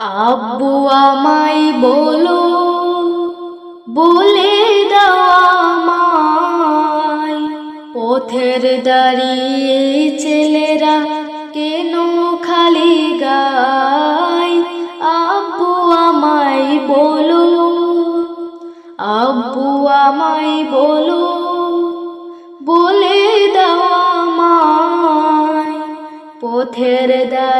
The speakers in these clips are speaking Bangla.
আব্বু আমায় বলো, বলে দাও পথের দাঁড়িয়ে ছেলেরা কেন খালি গায়? আব্বু আমায় বলো, আব্বু আমায় বলো, বলে দাও আমায়, পথের দাঁড়িয়ে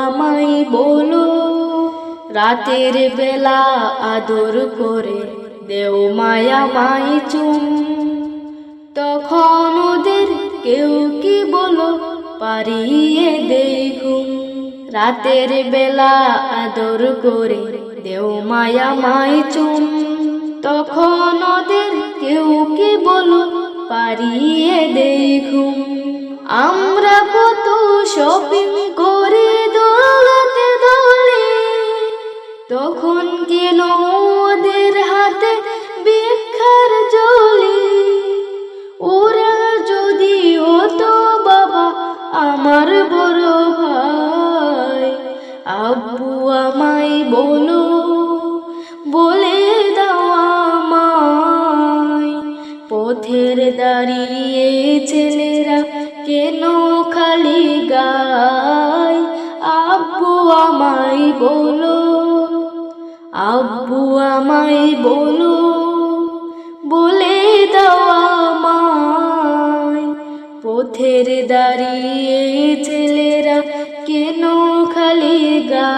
আমায় বলো, রাতের বেলা আদর করে দেও মায়া মাই চুম। তখন ওদের কেউ কি বলো পারিয়ে দেখুন রাতের বেলা আদর করে দেও মায়া মাই চুম। তখন ওদের কেউ কি বলো পারিয়ে দেখুন আমরা কত শপিং তখন কেন ওদের হাতে ভিক্ষার জলে? ওরা যদি হতো বাবা আমার বড় ভাই, আব্বু আমায় বলো, বলে দাও আমায়। পথের দাঁড়িয়ে ছেলেরা কেন খালি গায়? আব্বু আমায় বলো আব্বু আমায় বলো বলে দাও আমায়। পথের দাঁড়িয়ে ছেলেরা কেন খালি গা